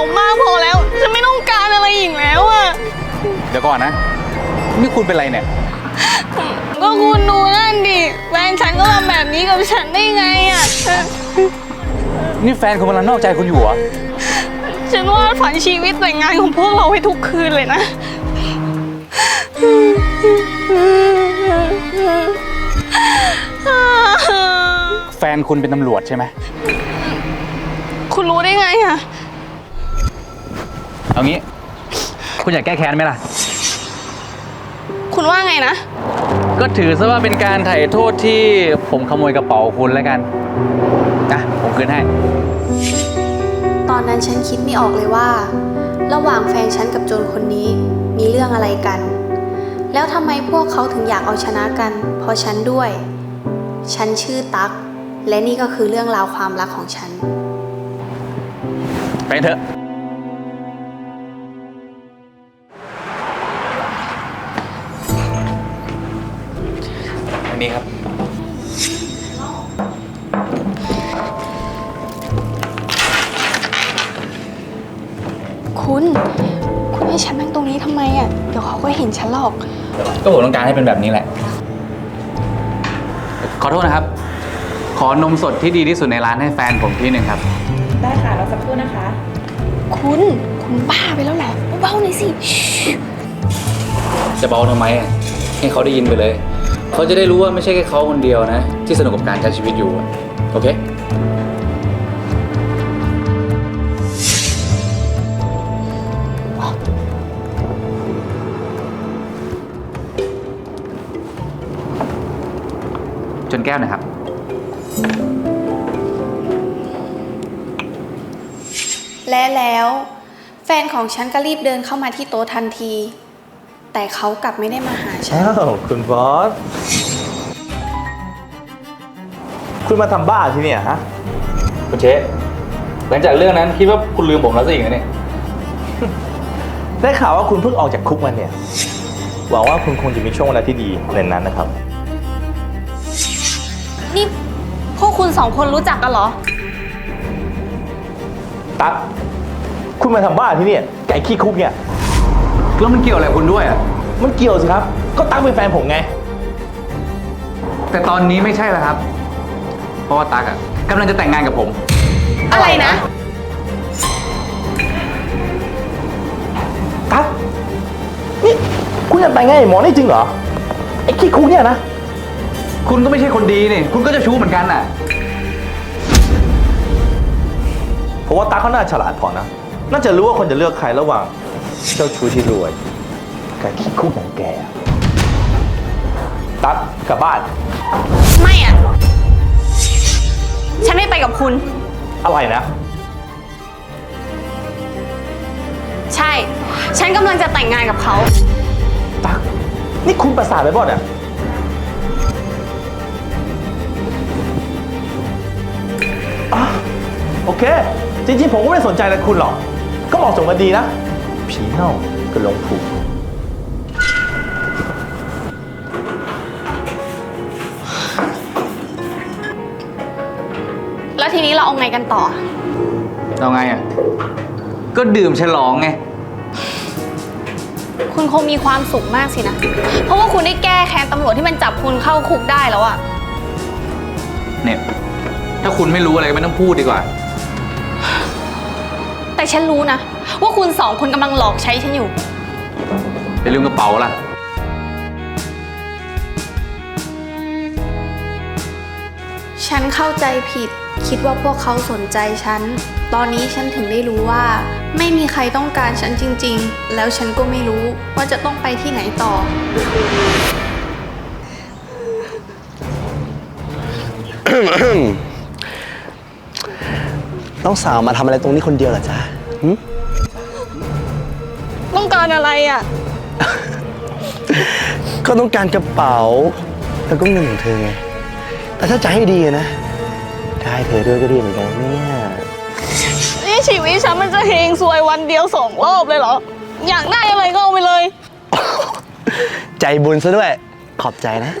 ก็บาดสมมากพอแล้ว ฉันไม่ต้องการอะไรอีกแล้วอะเดี๋ยวก่อนนะ นี่คุณเป็นไรเนี่ย ก็คุณดูนั่นดิแฟนฉันก็ทำแบบนี้กับฉันได้ไงอะนี่แฟนคุณกำลังนอกใจคุณอยู่เหรอ ฉันวาดฝันชีวิตแต่งงานของพวกเราให้ทุกคืนเลยนะ แฟนคุณเป็นตำรวจใช่ไหม คุณรู้ได้ไงอะ เอางี้ คุณอยากแก้แค้นไหมล่ะ คุณว่าไงนะ ก็ถือซะว่าเป็นการไถ่โทษที่ผมขโมยกระเป๋าคุณแล้วกันนะผมคืนให้ ตอนนั้นฉันคิดไม่ออกเลยว่า ระหว่างแฟนฉันกับโจรคนนี้มีเรื่องอะไรกัน แล้วทำไมพวกเขาถึงอยากเอาชนะกันเพราะฉันด้วย ฉันชื่อตั๊กและนี่ก็คือเรื่องราวความรักของฉัน ไปเถอะ นนี้ครับ คุณ คุณให้ฉันนั่งตรงนี้ทำไมอะ เดี๋ยวเขาก็เห็นฉันหรอก ก็ผมต้องการให้เป็นแบบนี้แหละ ขอโทษนะครับ ขอนมสดที่ดีที่สุดในร้านให้แฟนผมที่หนึ่งครับ ได้ค่ะเราสักครู่นะคะ คุณ คุณบ้าไปแล้วเหรอเบาๆหน่อยสิ จะเบาทำไมอะให้เขาได้ยินไปเลย เขาจะได้รู้ว่าไม่ใช่แค่เขาคนเดียวนะ ที่สนุกกับการใช้ชีวิตอยู่อะโอเค จนแก้วน่อยครับ และแล้ว แฟนของฉันก็รีบเดินเข้ามาที่โต๊ะทันที แต่เขากลับไม่ได้มาหาฉัน อ้าวคุณบอส คุณมาทำบ้าที่เนี่ยฮะ คุณเชษหลังจากเรื่องนั้นคิดว่าคุณลืมผมแล้วสิอย่างนี้นเนี่ยได้ข่าวว่าคุณเพิ่งออกจากคุกมาเนี่ย หวังว่าคุณคงจะมีช่วงเวลาที่ดีในนั้นนะครับ นี่พวกคุณสองคนรู้จักกันเหรอ ตั๊กคุณมาทำบ้าที่เนี่ยไก่ขี้คุกเนี่ย แล้วมันเกี่ยวอะไรคุณด้วยอะมันเกี่ยวสิครับ ก็ตั๊กเป็นแฟนผมไง แต่ตอนนี้ไม่ใช่แล้วครับ เพราะว่าตั๊กอะกำลังจะแต่งงานกับผม อะไรนะ ตั๊กนี่คุณจะแต่งงานกับหมอนี่จริงเหรอ ไอ้ขี้คุกเนี่ยนะ คุณก็ไม่ใช่คนดีนี่คุณก็จะชู้เหมือนกันน่ะเพราะว่าตั๊กเขาน่าฉลาดพอนะ น่าจะรู้ว่าคนจะเลือกใครระหว่าง เจ้าชู้ที่รวยกับขี้คุกอย่างแก ตั๊กกลับบ้าน ไม่อะฉันไม่ไปกับคุณ อะไรนะ ใช่ ฉันกำลังจะแต่งงานกับเขา ตั๊ก นี่คุณประสาทไปบ่เนี่ยอะ โอเค จริงๆ ผมก็ไม่ได้สนใจอะไรคุณหรอก ก็เหมาะสมกันดีนะ ผีเน่ากับหลงผูกแล้วทีนี้เราเอาไงกันต่อเอาไงอะ ก็ดื่มฉลองไง คุณคงมีความสุขมากสินะ เพราะว่าคุณได้แก้แค้นตำรวจที่มันจับคุณเข้าคุกได้แล้วอะเนี่ย ถ้าคุณไม่รู้อะไรก็ไม่ต้องพูดดีกว่า แต่ฉันรู้นะ ว่าคุณสองคนกำลังหลอกใช้ฉันอยู่ อย่าลืมกระเป๋าล่ะ ฉันเข้าใจผิด คิดว่าพวกเขาสนใจฉัน ตอนนี้ฉันถึงได้รู้ว่า ไม่มีใครต้องการฉันจริง ๆ แล้วฉันก็ไม่รู้ว่าจะต้องไปที่ไหนต่อ น้องสาวมาทำอะไรตรงนี้คนเดียวเหรอจ๊ะหึต้อง การอะไรอะก็ต้องการกระเป๋า แล้วก็เงินของเธอไง แต่ถ้าจะให้ดีนะ ได้เธอด้วยก็ดีเหมือนกันนะเนี่ย นี่ชีวิตฉันมันจะเฮงซวยวันเดียวสองรอบเลยเหรอ อยากได้อะไรก็เอาไปเลย ใจบุญซะด้วย ขอบใจนะ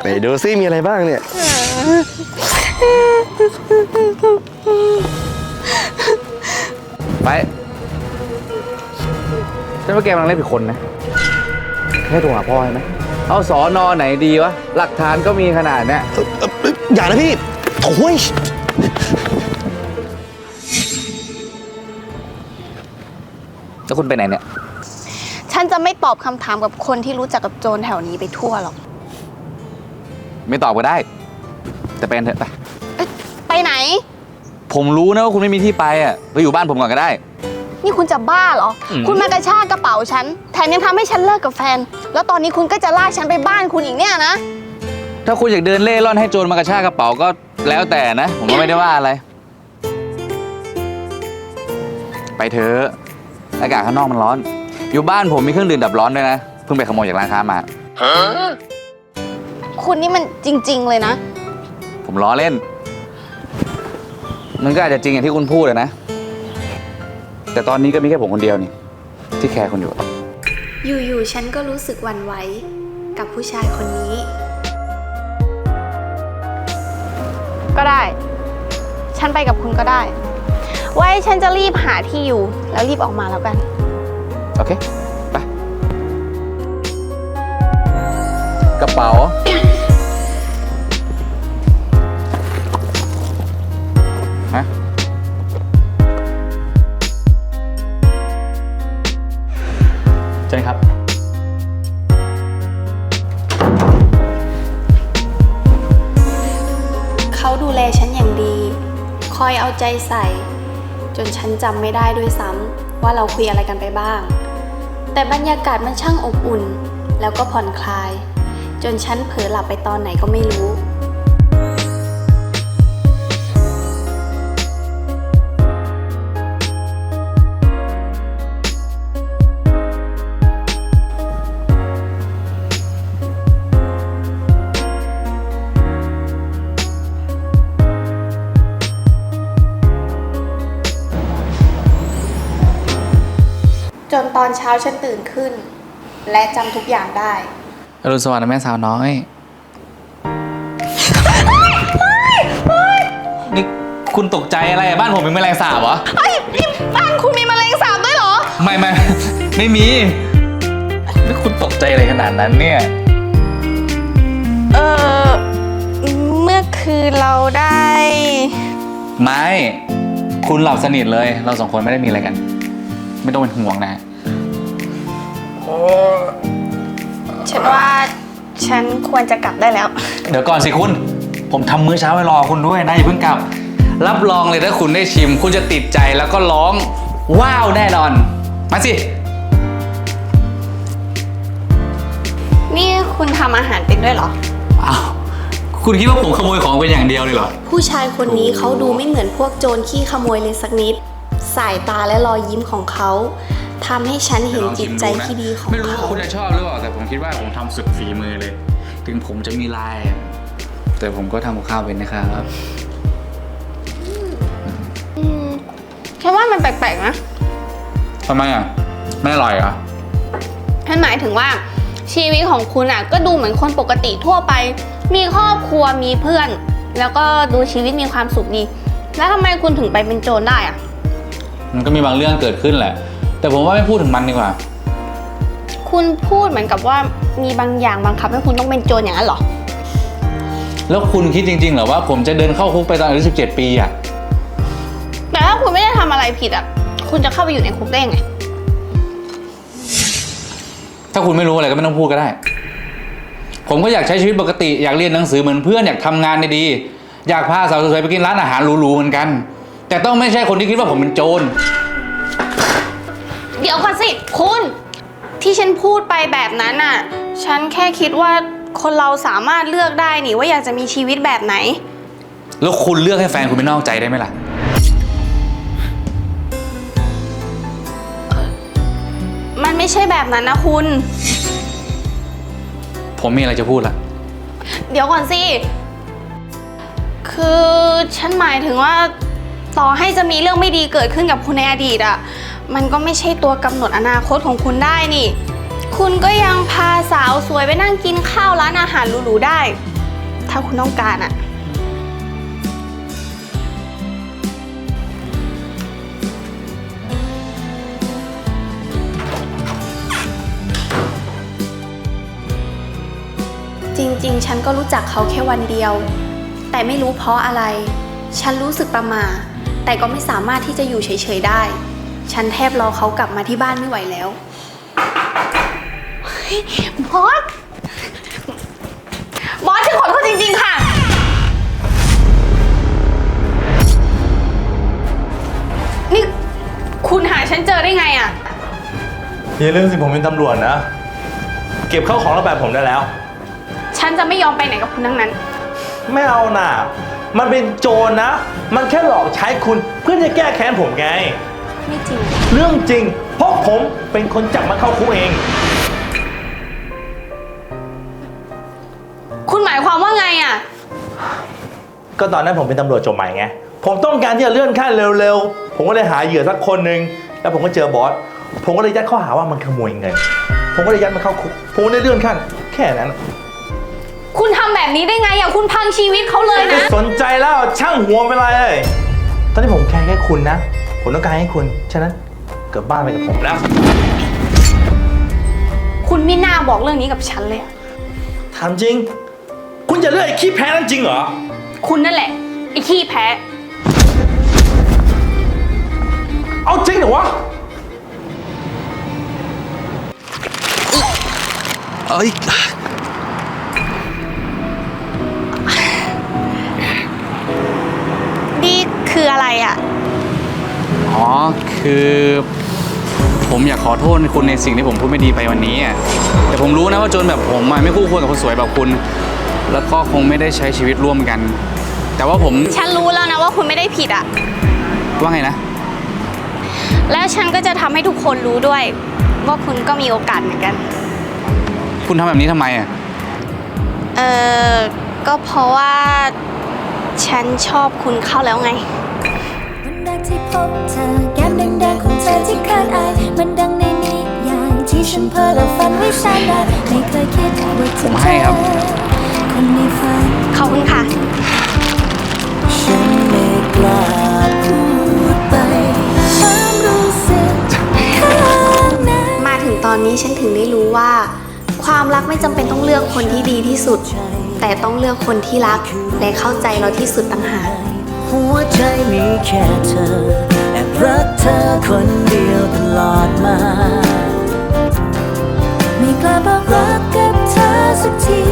ไปดูซิมีอะไรบ้างเนี่ย ไป ฉันว่าแกกำลังเล่นผิดคนนะให้โทรหาพ่อใช่ไหมเอาสอนอไหนดีวะ หลักฐานก็มีขนาดเนี้ยเอ่อเอ่อเอ่ออย่านะพี่โถ่ยแล้วคุณไปไหนเนี่ย ฉันจะไม่ตอบคำถามกับคนที่รู้จักกับโจรแถวนี้ไปทั่วหรอก ไม่ตอบก็ได้ แต่ไปกันเถอะไป ไปไหน ผมรู้นะว่าคุณไม่มีที่ไปอะไปอยู่บ้านผมก่อนก็ได้ นี่คุณจะบ้าเหรออืมคุณมากระชากกระเป๋าฉัน แถมยังทำให้ฉันเลิกกับแฟน แล้วตอนนี้คุณก็จะลากฉันไปบ้านคุณอีกเนี่ยนะ ถ้าคุณอยากเดินเล่ร่อนให้โจรมากระชากกระเป๋าก็แล้วแต่นะ ผมก็ไม่ได้ว่าอะไร ไปเถอะอากาศข้างนอกมันร้อน อยู่บ้านผมมีเครื่องดื่มดับร้อนด้วยนะ เพิ่งไปขโมยจากร้านค้ามา คุณนี่มันจริง ๆ เลยนะ ผมล้อเล่น มันก็อาจจะจริงอย่างที่คุณพูดอะนะ แต่ตอนนี้ก็มีแค่ผมคนเดียวนี่ ที่แคร์คุณอยู่ อยู่ๆ ฉันก็รู้สึกหวั่นไหวกับผู้ชายคนนี้ ก็ได้ ฉันไปกับคุณก็ได้ ไว้ฉันจะรีบหาที่อยู่ แล้วรีบออกมาแล้วกัน โอเค ไป กระเป๋า ชิญครับ เขาดูแลฉันอย่างดี คอยเอาใจใส่ จนฉันจำไม่ได้ด้วยซ้ำว่าเราคุยอะไรกันไปบ้าง แต่บรรยากาศมันช่างอบอุ่น แล้วก็ผ่อนคลาย จนฉันเผลอหลับไปตอนไหนก็ไม่รู้ เช้าฉันตื่นขึ้น และจำทุกอย่างได้ อรุณสวัสดิ์นะแม่สาวน้อย นี่คุณตกใจอะไรอะบ้านผมมีแมลงสาบเหรอเฮ้ยนี่บ้านคุณมีแมลงสาบด้วยเหรอ ไม่ไม่ ไม่มี นี่คุณตกใจอะไรขนาดนั้นเนี่ย เออเมื่อคืนเราได้ ไม่ คุณหลับสนิทเลย เราสองคนไม่ได้มีอะไรกัน ไม่ต้องเป็นห่วงนะ ฉันว่าฉันควรจะกลับได้แล้ว เดี๋ยวก่อนสิคุณ ผมทำมื้อเช้าไว้รอคุณด้วยนะอย่าเพิ่งกลับ รับรองเลยถ้าคุณได้ชิม คุณจะติดใจแล้วก็ร้อง ว้าวแน่นอน มาสิ นี่คุณทำอาหารเป็นด้วยเหรอ อ้าว คุณคิดว่าผมขโมยของเป็นอย่างเดียวเลยเหรอ ผู้ชายคนนี้เขาดูไม่เหมือนพวกโจรขี้ขโมยเลยสักนิด สายตาและรอยยิ้มของเขา ทำให้ฉันเห็นจิตใจที่ดีของไม่รู้ว่าเขาคุณจะชอบหรือเปล่าแต่ผมคิดว่าผมทำสุดฝีมือเลย ถึงผมจะมีลายอะแต่ผมก็ทำกับข้าวเป็นนะครับฉันว่ามันแปลกๆนะ ทำไมอะ ไม่อร่อยเหรอฉันหมายถึงว่าชีวิตของคุณอะ ก็ดูเหมือนคนปกติทั่วไป มีครอบครัวมีเพื่อน แล้วก็ดูชีวิตมีความสุขดี แล้วทำไมคุณถึงไปเป็นโจรได้อะ มันก็มีบางเรื่องเกิดขึ้นแหละ แต่ผมว่าไม่พูดถึงมันดีกว่า คุณพูดเหมือนกับว่ามีบางอย่างบังคับให้คุณต้องเป็นโจรอย่างนั้นเหรอ แล้วคุณคิดจริงๆเหรอว่าผมจะเดินเข้าคุกไปตอนอายุ17 ปีอะแต่ถ้าคุณไม่ได้ทำอะไรผิดอะ คุณจะเข้าไปอยู่ในคุกได้ไง ถ้าคุณไม่รู้อะไรก็ไม่ต้องพูดก็ได้ ผมก็อยากใช้ชีวิตปกติ อยากเรียนหนังสือเหมือนเพื่อนอยากทำงานดีๆอยากพาสาวสวยๆไปกินร้านอาหารหรูๆเหมือนกัน แต่ต้องไม่ใช่คนที่คิดว่าผมเป็นโจร เดี๋ยวก่อนสิ คุณ ที่ฉันพูดไปแบบนั้นน่ะ ฉันแค่คิดว่าคนเราสามารถเลือกได้นี่ว่าอยากจะมีชีวิตแบบไหน แล้วคุณเลือกให้แฟนคุณไปนอกใจได้ไหมล่ะ มันไม่ใช่แบบนั้นนะคุณ ผมมีอะไรจะพูดละเดี๋ยวก่อนสิ คือฉันหมายถึงว่า ต่อให้จะมีเรื่องไม่ดีเกิดขึ้นกับคุณในอดีตอะ มันก็ไม่ใช่ตัวกำหนดอนาคตของคุณได้นี่ คุณก็ยังพาสาวสวยไปนั่งกินข้าวร้านอาหารหรูๆได้ ถ้าคุณต้องการอะจริงๆ ฉันก็รู้จักเขาแค่วันเดียว แต่ไม่รู้เพราะอะไร ฉันรู้สึกประหมา แต่ก็ไม่สามารถที่จะอยู่เฉยๆได้ ฉันแทบรอเขากลับมาที่บ้านไม่ไหวแล้วบอส บอสฉันขอโทษจริงๆค่ะ นี่คุณหาฉันเจอได้ไงอะอย่าลืมสิผมเป็นตำรวจนะ เก็บเข้าของแล้วแบบผมได้แล้ว ฉันจะไม่ยอมไปไหนกับคุณทั้งนั้น ไม่เอาน่ะ มันเป็นโจรนะ มันแค่หลอกใช้คุณเพื่อจะแก้แค้นผมไง ไม่จริง เรื่องจริง เพราะผมเป็นคนจับมันเข้าคุกเอง คุณหมายความว่าไงอะก็ตอนนั้นผมเป็นตำรวจจบใหม่ไง ผมต้องการที่จะเลื่อนขั้นเร็วๆ ผมก็เลยหาเหยื่อสักคนหนึ่งแล้วผมก็เจอบอส ผมก็เลยยัดข้อหาว่ามันขโมยเงิน ผมก็เลยยัดมันเข้าคุก ผมก็ได้เลื่อนขั้น แค่นั้น คุณทำแบบนี้ได้ไงอะคุณพังชีวิตเขาเลยนะ สนใจแล้วช่างหัวเป็นไรเลย ตอนนี้ผมแค่แค่คุณนะ ผมต้องการให้คุณ ฉะนั้นกลับบ้านไปกับผมแล้ว คุณไม่น่าบอกเรื่องนี้กับฉันเลยอะถามจริง คุณจะเลือกไอ้ขี้แพ้นั่นจริงเหรอ คุณนั่นแหละไอ้ขี้แพ้ เอาจริงเหรอวะ เอ้ย อ๋อ คือผมอยากขอโทษคุณในสิ่งที่ผมพูดไม่ดีไปวันนี้อะแต่ผมรู้นะว่าโจนแบบผมอะไม่คู่ควรกับคนสวยแบบคุณ แล้วก็คงไม่ได้ใช้ชีวิตร่วมกัน แต่ว่าผมฉันรู้แล้วนะว่าคุณไม่ได้ผิดอะว่าไงนะ แล้วฉันก็จะทำให้ทุกคนรู้ด้วย ว่าคุณก็มีโอกาสเหมือนกัน คุณทำแบบนี้ทำไมอะเออก็เพราะว่า ฉันชอบคุณเข้าแล้วไงวันแรก ที่พบเธอ แก้มแดงๆของเธอที่ขาดอาย มันดังในนิยาย ที่ฉันเพ้อและฝันไว้แสนนานไม่เคยคิดว่าจะผมเจให้อครับคนในฝัน ขอบคุณค่ะ ฉันไม่กล้าพูดไปความรู้สึกข้างในมาถึงตอนนี้ฉันถึงได้รู้ว่า ความรักไม่จำเป็นต้องเลือกคนที่ดีที่สุด แต่ต้องเลือกคนที่รักและเข้าใจเราที่สุดต่างหาก หัวใจมีแค่เธอแอบรักเธอคนเดียวตลอดมาไม่กล้าบอกรักกับเธอสักที